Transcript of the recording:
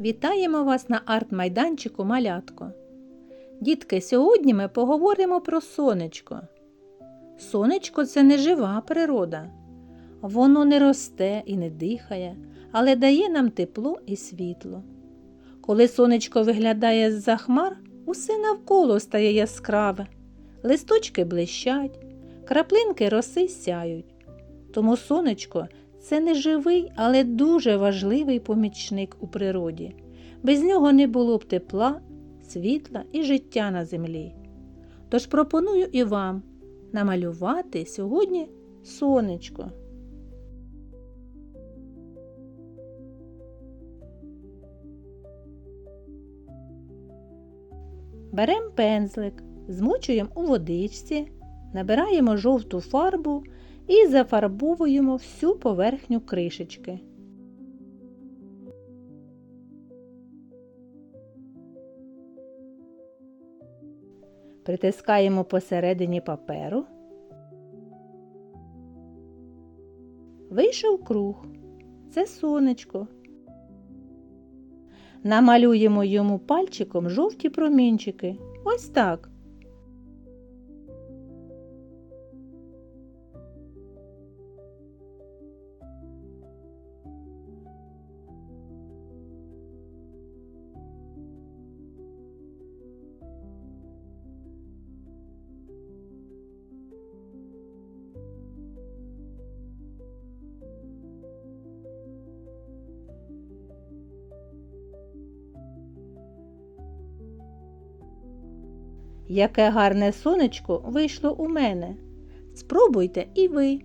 Вітаємо вас на арт-майданчику Малятко. Дітки, сьогодні ми поговоримо про сонечко. Сонечко це не жива природа. Воно не росте і не дихає, але дає нам тепло і світло. Коли сонечко виглядає з-за хмар, усе навколо стає яскраве, листочки блищать, краплинки роси сяють. Тому сонечко це не живий, але дуже важливий помічник у природі. Без нього не було б тепла, світла і життя на землі. Тож пропоную і вам намалювати сьогодні сонечко. Беремо пензлик, змочуємо у водичці, набираємо жовту фарбу і зафарбовуємо всю поверхню кришечки. Притискаємо посередині паперу. Вийшов круг. Це сонечко. Намалюємо йому пальчиком жовті промінчики. Ось так. Яке гарне сонечко вийшло у мене. Спробуйте і ви.